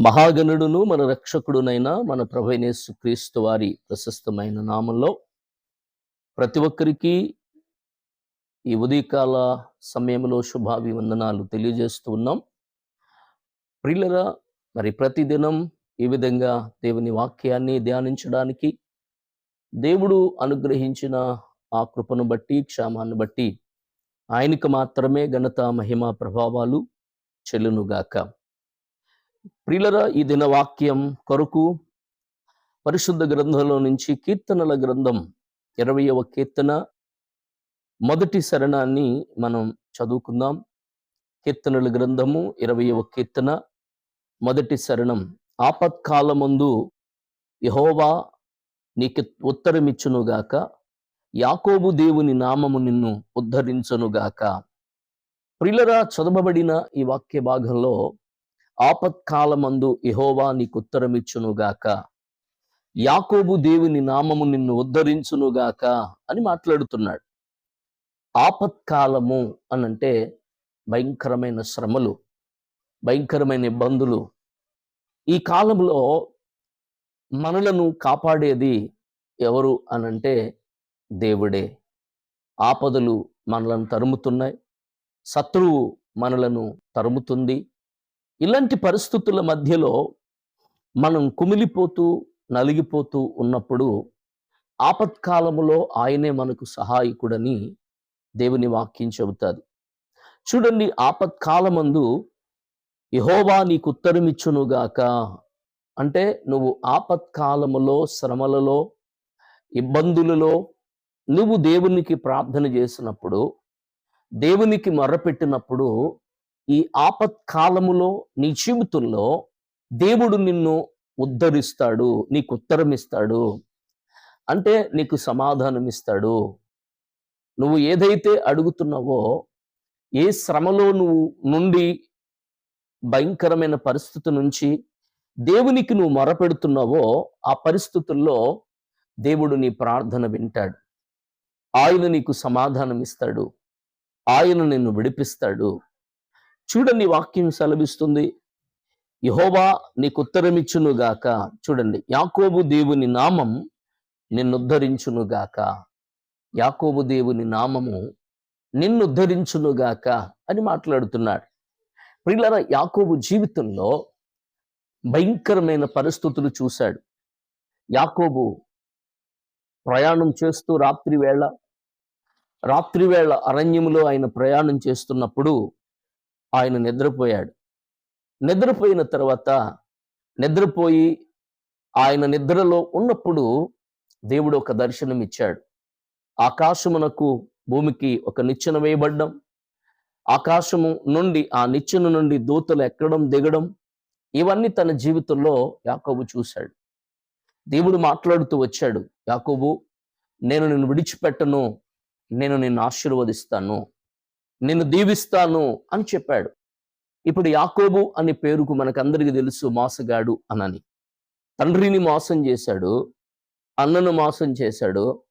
మహాగణుడును మన రక్షకుడునైన మన ప్రభైనేసు క్రీస్తు వారి ప్రశస్తమైన నామంలో ప్రతి ఒక్కరికి ఈ ఉదయకాల సమయంలో శుభాభివందనాలు తెలియజేస్తూ ఉన్నాం. ప్రిల్లరా మరి ప్రతిదినం ఈ విధంగా దేవుని వాక్యాన్ని ధ్యానించడానికి దేవుడు అనుగ్రహించిన ఆ కృపను బట్టి క్షేమాన్ని బట్టి ఆయనకు మాత్రమే ఘనత మహిమ ప్రభావాలు చెల్లునుగాక. ప్రియులరా ఈ దిన వాక్యం కొరకు పరిశుద్ధ గ్రంథంలో నుంచి కీర్తనల గ్రంథం ఇరవయవ కీర్తన మొదటి శరణాన్ని మనం చదువుకుందాం. కీర్తనల గ్రంథము ఇరవయవ కీర్తన మొదటి శరణం. ఆపత్కాలమందు యహోవా నీకు ఉత్తరమిచ్చునుగాక యాకోబు దేవుని నామము నిన్ను ఉద్ధరించునుగాక. ప్రిలరా చదవబడిన ఈ వాక్య భాగంలో ఆపత్కాలమందు ఇహోవా నీకు ఉత్తరమిచ్చునుగాక యాకోబు దేవుని నామము నిన్ను ఉద్ధరించునుగాక అని మాట్లాడుతున్నాడు. ఆపత్కాలము అనంటే భయంకరమైన శ్రమలు భయంకరమైన ఇబ్బందులు. ఈ కాలంలో మనలను కాపాడేది ఎవరు అనంటే దేవుడే. ఆపదలు మనలను తరుముతున్నాయి శత్రువు మనలను తరుముతుంది ఇలాంటి పరిస్థితుల మధ్యలో మనం కుమిలిపోతూ నలిగిపోతూ ఉన్నప్పుడు ఆపత్కాలములో ఆయనే మనకు సహాయకుడని దేవుని వాక్యం చెబుతుంది. చూడండి ఆపత్కాలమందు యహోవా నీకు ఉత్తరమిచ్చునుగాక అంటే నువ్వు ఆపత్కాలములో శ్రమలలో ఇబ్బందులలో నువ్వు దేవునికి ప్రార్థన చేసినప్పుడు దేవునికి మొర్రపెట్టినప్పుడు ఈ ఆపత్కాలములో నీ జీవితంలో దేవుడు నిన్ను ఉద్ధరిస్తాడు నీకు ఉత్తరం ఇస్తాడు అంటే నీకు సమాధానం ఇస్తాడు నువ్వు ఏదైతే అడుగుతున్నావో ఏ శ్రమలో నువ్వు నుండి భయంకరమైన పరిస్థితి నుంచి దేవునికి నువ్వు మొరపెడుతున్నావో ఆ పరిస్థితుల్లో దేవుడు నీ ప్రార్థన వింటాడు. ఆయన నీకు సమాధానం ఇస్తాడు ఆయన నిన్ను విడిపిస్తాడు. చూడండి వాక్యం సెలవిస్తుంది. యహోవా నీకు ఉత్తరమిచ్చునుగాక చూడండి యాకోబు దేవుని నామం నిన్నుద్ధరించునుగాక. యాకోబు దేవుని నామము నిన్నుద్ధరించునుగాక అని మాట్లాడుతున్నాడు. ప్రిల్లర యాకోబు జీవితంలో భయంకరమైన పరిస్థితులు చూశాడు. యాకోబు ప్రయాణం చేస్తూ రాత్రి వేళ రాత్రి వేళ అరణ్యములో ఆయన ప్రయాణం చేస్తున్నప్పుడు ఆయన నిద్రపోయాడు. నిద్రపోయిన తర్వాత నిద్రపోయి ఆయన నిద్రలో ఉన్నప్పుడు దేవుడు ఒక దర్శనం ఇచ్చాడు ఆకాశమునకు భూమికి ఒక నిచ్చెన వేయబడ్డం ఆకాశము నుండి ఆ నిచ్చెన నుండి దూతలు ఎక్కడం దిగడం ఇవన్నీ తన జీవితంలో యాకోబు చూశాడు. దేవుడు మాట్లాడుతూ వచ్చాడు యాకోబు నేను నిన్ను విడిచిపెట్టను నేను నిన్ను ఆశీర్వదిస్తాను. నిన్ను దీవిస్తాను అని చెప్పాడు. ఇప్పుడు యాకోబు అనే పేరుకు మనకందరికీ తెలుసు మోసగాడు అనని. తండ్రిని మోసం చేశాడు అన్నను మోసం చేశాడు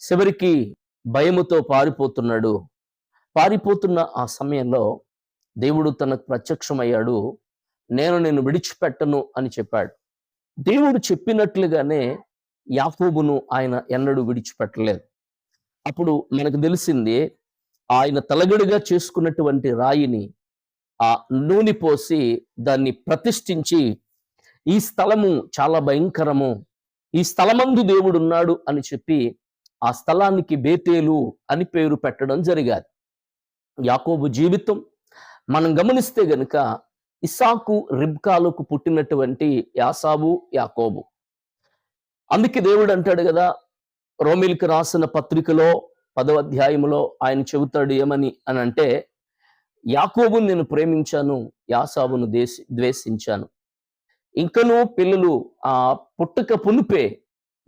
చివరికి భయముతో పారిపోతున్నాడు. పారిపోతున్న ఆ సమయంలో దేవుడు తనకు ప్రత్యక్షమయ్యాడు నేను నేను విడిచిపెట్టను అని చెప్పాడు. దేవుడు చెప్పినట్లుగానే యాకోబును ఆయన ఎన్నడూ విడిచిపెట్టలేదు. అప్పుడు మనకు తెలిసింది ఆయన తలగడుగా చేసుకున్నటువంటి రాయిని ఆ నూనె పోసి దాన్ని ప్రతిష్ఠించి ఈ స్థలము చాలా భయంకరము. ఈ స్థలమందు దేవుడు ఉన్నాడు అని చెప్పి ఆ స్థలానికి బేతేలు అని పేరు పెట్టడం జరిగాది. యాకోబు జీవితం. మనం గమనిస్తే గనుక ఇసాకు రిబ్కాలకు పుట్టినటువంటి యాసాబు యాకోబు. అందుకే దేవుడు అంటాడు కదా రోమిల్కి రాసిన పత్రికలో పదవ అధ్యాయంలో ఆయన చెబుతాడు ఏమని అని అంటే యాకోబును నేను ప్రేమించాను యాసాబును దేశ ద్వేషించాను. ఇంకనూ పిల్లలు ఆ పుట్టుక పులుపే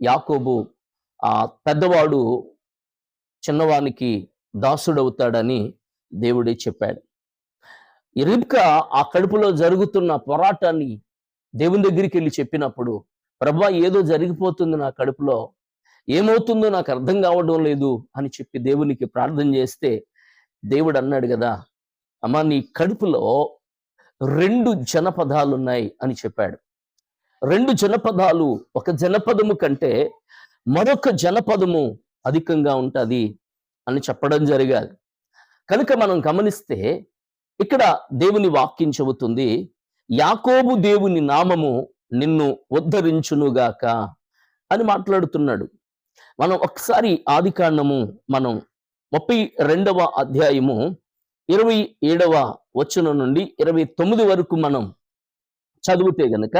యాకోబు ఆ పెద్దవాడు చిన్నవానికి దాసుడవుతాడని దేవుడే చెప్పాడు. రిబ్క ఆ కడుపులో జరుగుతున్న పోరాటాన్ని దేవుని దగ్గరికి వెళ్ళి చెప్పినప్పుడు ప్రభా ఏదో జరిగిపోతుంది నా కడుపులో. ఏమవుతుందో నాకు అర్థం కావడం లేదు అని చెప్పి దేవునికి ప్రార్థన చేస్తే దేవుడు అన్నాడు కదా అమ్మా నీ కడుపులో రెండు జనపదాలు ఉన్నాయి అని చెప్పాడు. రెండు జనపదాలు ఒక జనపదము కంటే మరొక జనపదము అధికంగా ఉంటుంది అని చెప్పడం జరిగాది. కనుక మనం గమనిస్తే ఇక్కడ దేవుని వాక్యం చెబుతుంది యాకోబు దేవుని నామము నిన్ను ఉద్ధరించునుగాక అని మాట్లాడుతున్నాడు. మనం ఒకసారి ఆది కాండము మనం ముప్పై రెండవ అధ్యాయము ఇరవై ఏడవ వచనం నుండి ఇరవై తొమ్మిది వరకు మనం చదివితే గనక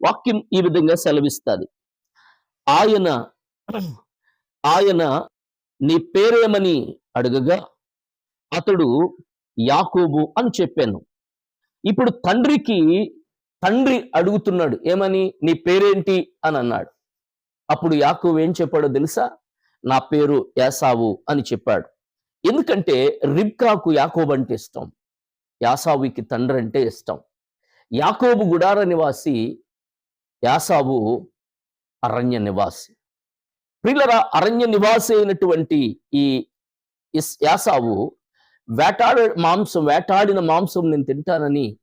వాక్యం ఈ విధంగా సెలవిస్తుంది. ఆయన ఆయన నీ పేరేమని అడగగా అతడు యాకోబు అని చెప్పాను. ఇప్పుడు తండ్రికి తండ్రి అడుగుతున్నాడు ఏమని? నీ పేరేంటి? అని అన్నాడు. అప్పుడు యాకోబు ఏం చెప్పాడో తెలుసా? నా పేరు యాసావు అని చెప్పాడు. ఎందుకంటే రిబ్కాకు యాకోబు అంటే ఇష్టం. యాసావుకి తండ్రి అంటే ఇష్టం. యాకోబు గుడార నివాసి యాసావు అరణ్య నివాసి. ప్రిల్లర అరణ్య నివాసి అయినటువంటి ఈ యాసావు వేటాడ మాంసం వేటాడిన మాంసం నేను తింటానని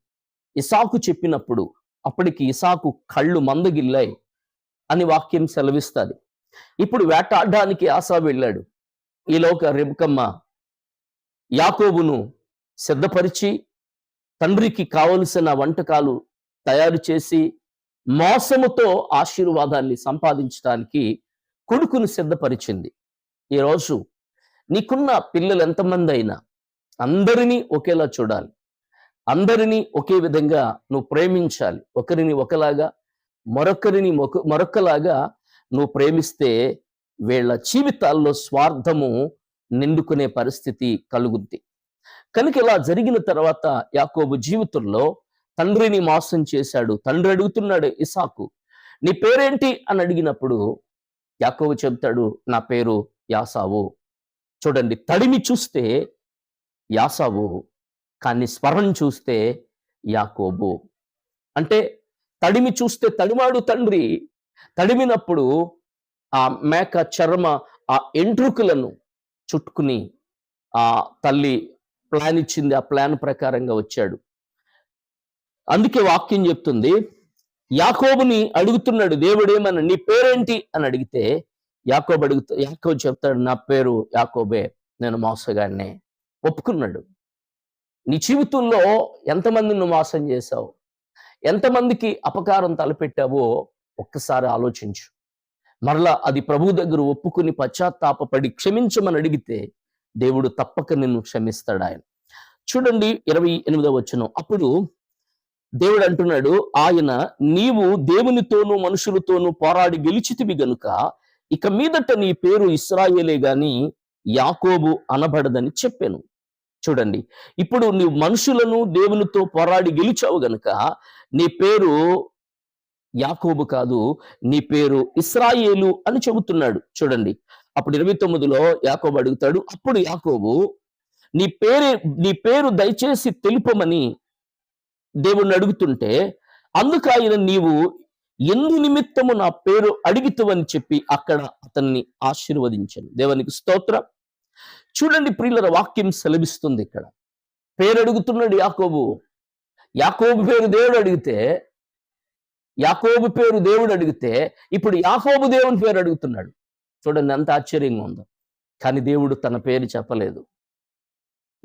ఇసాకు చెప్పినప్పుడు అప్పటికి ఇసాకు కళ్ళు మందగిల్లాయి. అని వాక్యం సెలవిస్తుంది. ఇప్పుడు వేటాడడానికి ఆశా వెళ్ళాడు. ఈలోక రెబకమ్మ యాకోబును సిద్ధపరిచి తండ్రికి కావలసిన వంటకాలు తయారు చేసి మోసముతో ఆశీర్వాదాన్ని సంపాదించడానికి కొడుకును సిద్ధపరిచింది. ఈరోజు నీకున్న పిల్లలు ఎంతమంది అయినా అందరినీ ఒకేలా చూడాలి. అందరినీ ఒకే విధంగా నువ్వు ప్రేమించాలి. ఒకరిని ఒకలాగా మరొకరిని మొక మరొకలాగా నువ్వు ప్రేమిస్తే వీళ్ళ జీవితాల్లో స్వార్థము నిండుకునే పరిస్థితి కలుగుద్ది. కనుక ఇలా జరిగిన తర్వాత యాకోబు జీవితంలో తండ్రిని మోసం చేశాడు. తండ్రి అడుగుతున్నాడు ఇసాకు నీ పేరేంటి? అని అడిగినప్పుడు యాకోబు చెప్తాడు నా పేరు యాసావు. చూడండి తడిమి చూస్తే యాసావు కానీ స్వరం చూస్తే యాకోబు. అంటే తడిమి చూస్తే తడిమాడు తండ్రి. తడిమినప్పుడు ఆ మేక చర్మ ఆ ఎంట్రుకులను చుట్టుకుని ఆ తల్లి ప్లాన్ ఇచ్చింది ఆ ప్లాన్ ప్రకారంగా వచ్చాడు. అందుకే వాక్యం చెప్తుంది యాకోబుని అడుగుతున్నాడు దేవుడు నీ పేరేంటి? అని అడిగితే యాకోబు అడుగుతా యాకోబు చెప్తాడు నా పేరు యాకోబే నేను మోసగాడినే ఒప్పుకున్నాడు. నీ జీవితంలో ఎంతమంది నువ్వు మోసం చేశావు? ఎంతమందికి అపకారం తలపెట్టావో ఒక్కసారి ఆలోచించు. మరలా అది ప్రభు దగ్గర ఒప్పుకుని పశ్చాత్తాపపడి క్షమించమని అడిగితే దేవుడు తప్పక నిన్ను క్షమిస్తాడు ఆయన. చూడండి ఇరవై ఎనిమిదవ వచ్చిన అప్పుడు దేవుడు అంటున్నాడు ఆయన నీవు దేవునితోనూ మనుషులతోనూ పోరాడి గెలిచితివి గనుక ఇక మీదట నీ పేరు ఇస్రాయేలే గాని యాకోబు అనబడదని చెప్పాను. చూడండి. ఇప్పుడు నీవు మనుషులను దేవునితో పోరాడి గెలిచావు గనుక నీ పేరు యాకోబు కాదు నీ పేరు ఇస్రాయేలు అని చెబుతున్నాడు. చూడండి. అప్పుడు ఇరవై తొమ్మిదిలో యాకోబు అడుగుతాడు అప్పుడు యాకోబు నీ పేరు నీ పేరు దయచేసి తెలుపమని దేవుణ్ణి అడుగుతుంటే అందుకు ఆయన నీవు ఎందు నిమిత్తము నా పేరు అడిగితువని చెప్పి అక్కడ అతన్ని ఆశీర్వదించాను. దేవునికి స్తోత్రం. చూడండి ప్రియుల వాక్యం సెలవిస్తుంది ఇక్కడ. పేరు అడుగుతున్నాడు యాకోబు. యాకోబు పేరు దేవుడు అడిగితే యాకోబు పేరు దేవుడు అడిగితే ఇప్పుడు యాకోబు దేవుని పేరు అడుగుతున్నాడు. చూడండి ఎంత ఆశ్చర్యంగా ఉందో. కానీ దేవుడు తన పేరు చెప్పలేదు.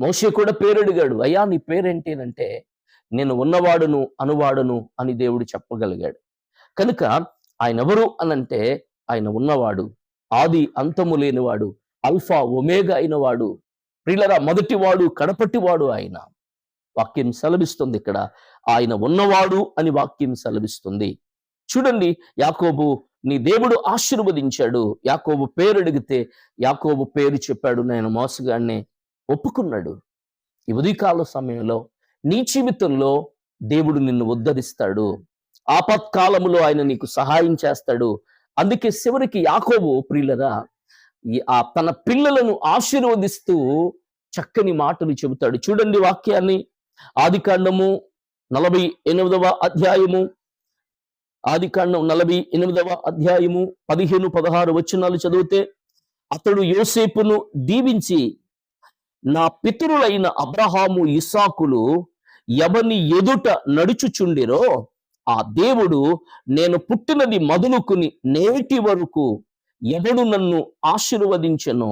మోషే కూడా పేరు అడిగాడు అయ్యా నీ పేరేంటి? అంటే నేను ఉన్నవాడును అనువాడును అని దేవుడు చెప్పగలిగాడు. కనుక ఆయన ఎవరు అనంటే ఆయన ఉన్నవాడు ఆది అంతము లేనివాడు అల్ఫా ఒమేగా అయినవాడు ప్రిలరా మొదటివాడు కడపటివాడు ఆయన. వాక్యం సెలవిస్తుంది ఇక్కడ. ఆయన ఉన్నవాడు అని వాక్యం సెలవిస్తుంది. చూడండి యాకోబు నీ దేవుడు ఆశీర్వదించాడు. యాకోబు పేరు అడిగితే యాకోబు పేరు చెప్పాడు నేను మోసగాన్ని ఒప్పుకున్నాడు. ఈ ఉదయకాల సమయంలో నీ జీవితంలో దేవుడు నిన్ను ఉద్ధరిస్తాడు. ఆపత్కాలములో ఆయన నీకు సహాయం చేస్తాడు. అందుకే చివరికి యాకోబు ప్రియులరా ఆ తన పిల్లలను ఆశీర్వదిస్తూ చక్కని మాటలు చెబుతాడు. చూడండి వాక్యాన్ని. ఆది కాండము నలభై ఎనిమిదవ అధ్యాయము. ఆది కాండం నలభై ఎనిమిదవ అధ్యాయము పదిహేను పదహారు వచనాలు చదివితే అతడు యోసేపును దీవించి నా పితరులైన అబ్రహాము ఇసాకులు ఎవని ఎదుట నడుచుచుండిరో ఆ దేవుడు నేను పుట్టినది మొదలుకుని నేటి వరకు ఎవడు నన్ను ఆశీర్వదించెనో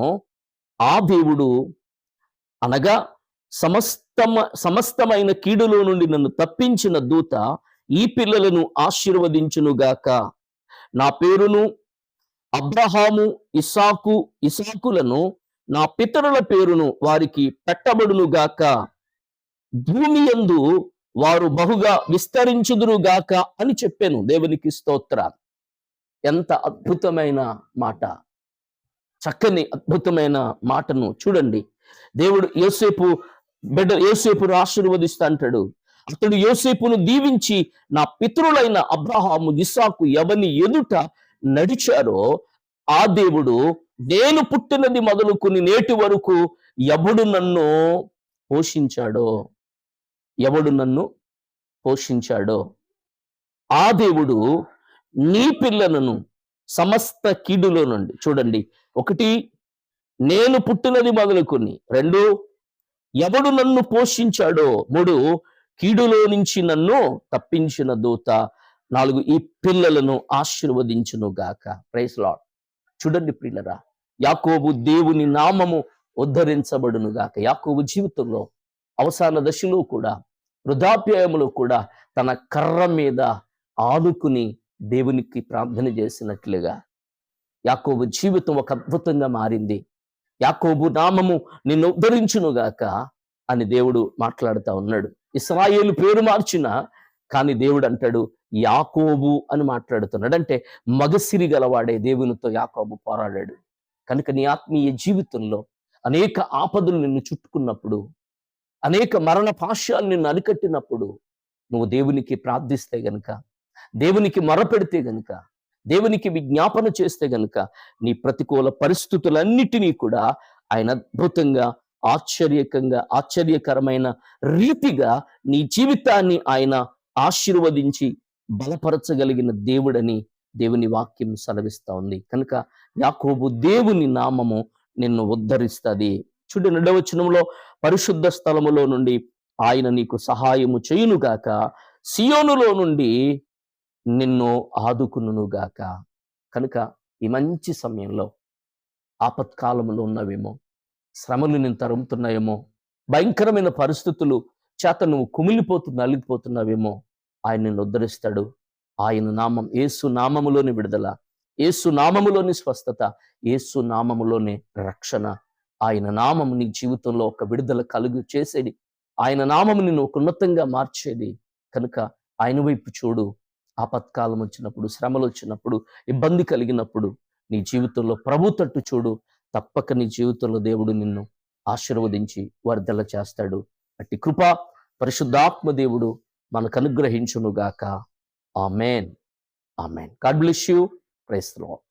ఆ దేవుడు అనగా సమస్తమ సమస్తమైన కీడులో నుండి నన్ను తప్పించిన దూత ఈ పిల్లలను ఆశీర్వదించునుగాక నా పేరును అబ్రహాము ఇసాకు ఇసాకులను నా పితరుల పేరును వారికి పెట్టబడునుగాక భూమి యందు వారు బహుగా విస్తరించుదురుగాక అని చెప్పాను దేవునికి స్తోత్రాలు. ఎంత అద్భుతమైన మాట. చక్కని అద్భుతమైన మాటను చూడండి. దేవుడు యోసేపు బిడ్డ యోసేపును ఆశీర్వదిస్తా అంటాడు. అతడు యోసేపును దీవించి నా పితరులైన అబ్రహాము ఇస్సాకు ఎవని ఎదుట నడిచారో ఆ దేవుడు నేను పుట్టినది మొదలుకుని నేటి వరకు ఎవడు నన్ను పోషించాడో ఎవడు నన్ను పోషించాడో ఆ దేవుడు నీ పిల్లలను సమస్త కీడులో నుండి. చూడండి. ఒకటి నేను పుట్టినది మొదలుకొని. రెండు ఎవడు నన్ను పోషించాడో. మూడు కీడులో నుంచి నన్ను తప్పించిన దూత. నాలుగు ఈ పిల్లలను ఆశీర్వదించును గాక. ప్రైస్ లాడ్ చూడండి పిల్లరా యాకోబు దేవుని నామము ఉద్ధరించబడును గాక. యాకోబు జీవితంలో అవసాన దశలో కూడా వృధాప్యాయములో కూడా తన కర్ర మీద ఆనుకుని దేవునికి ప్రార్థన చేసినట్లుగా యాకోబు జీవితం ఒక అద్భుతంగా మారింది. యాకోబు నామము నిన్ను ఉద్ధరించునుగాక అని దేవుడు మాట్లాడుతా ఉన్నాడు. ఇస్రాయేలు పేరు మార్చిన కానీ దేవుడు అంటాడు యాకోబు అని మాట్లాడుతున్నాడు. అంటే మగసిరి గలవాడే దేవునితో యాకోబు పోరాడాడు. కనుక నీ ఆత్మీయ జీవితంలో అనేక ఆపదలు నిన్ను చుట్టుకున్నప్పుడు అనేక మరణ పాశ్యాలు నిన్ను అరికట్టినప్పుడు నువ్వు దేవునికి ప్రార్థిస్తే గనుక దేవునికి మొరపెడితే గనుక దేవునికి విజ్ఞాపన చేస్తే గనుక నీ ప్రతికూల పరిస్థితులన్నిటినీ కూడా ఆయన అద్భుతంగా ఆశ్చర్యకంగా ఆశ్చర్యకరమైన రీతిగా నీ జీవితాన్ని ఆయన ఆశీర్వదించి బలపరచగలిగిన దేవుడని దేవుని వాక్యం సెలవిస్తా ఉంది. కనుక యాకోబు దేవుని నామము నిన్ను ఉద్ధరిస్తుంది. చూడు రెండవచనంలో పరిశుద్ధ స్థలములో నుండి ఆయన నీకు సహాయము చేయునుగాక సియోనులో నుండి నిన్ను ఆదుకునుగాక కనుక ఈ మంచి సమయంలో ఆపత్కాలంలో ఉన్నవేమో శ్రమలు నేను తరుముతున్నాయేమో భయంకరమైన పరిస్థితులు చేత నువ్వు కుమిలిపోతు అలిగిపోతున్నావేమో ఆయన నిన్ను ఉద్ధరిస్తాడు. ఆయన నామం ఏసు నామములోని విడుదల ఏసు నామములోని స్వస్థత ఏసు నామములోని రక్షణ. ఆయన నామం నీ జీవితంలో ఒక విడుదల కలుగు చేసేది. ఆయన నామం నిన్ను ఒక ఉన్నతంగా మార్చేది. కనుక ఆయన వైపు చూడు. ఆపత్కాలం వచ్చినప్పుడు శ్రమలు వచ్చినప్పుడు ఇబ్బంది కలిగినప్పుడు నీ జీవితంలో ప్రభు తట్టు చూడు. తప్పక నీ జీవితంలో దేవుడు నిన్ను ఆశీర్వదించి వర్ధల చేస్తాడు. అట్టి కృప పరిశుద్ధాత్మ దేవుడు మనకు అనుగ్రహించునుగాక. Amen. Amen. God bless you. Praise Lord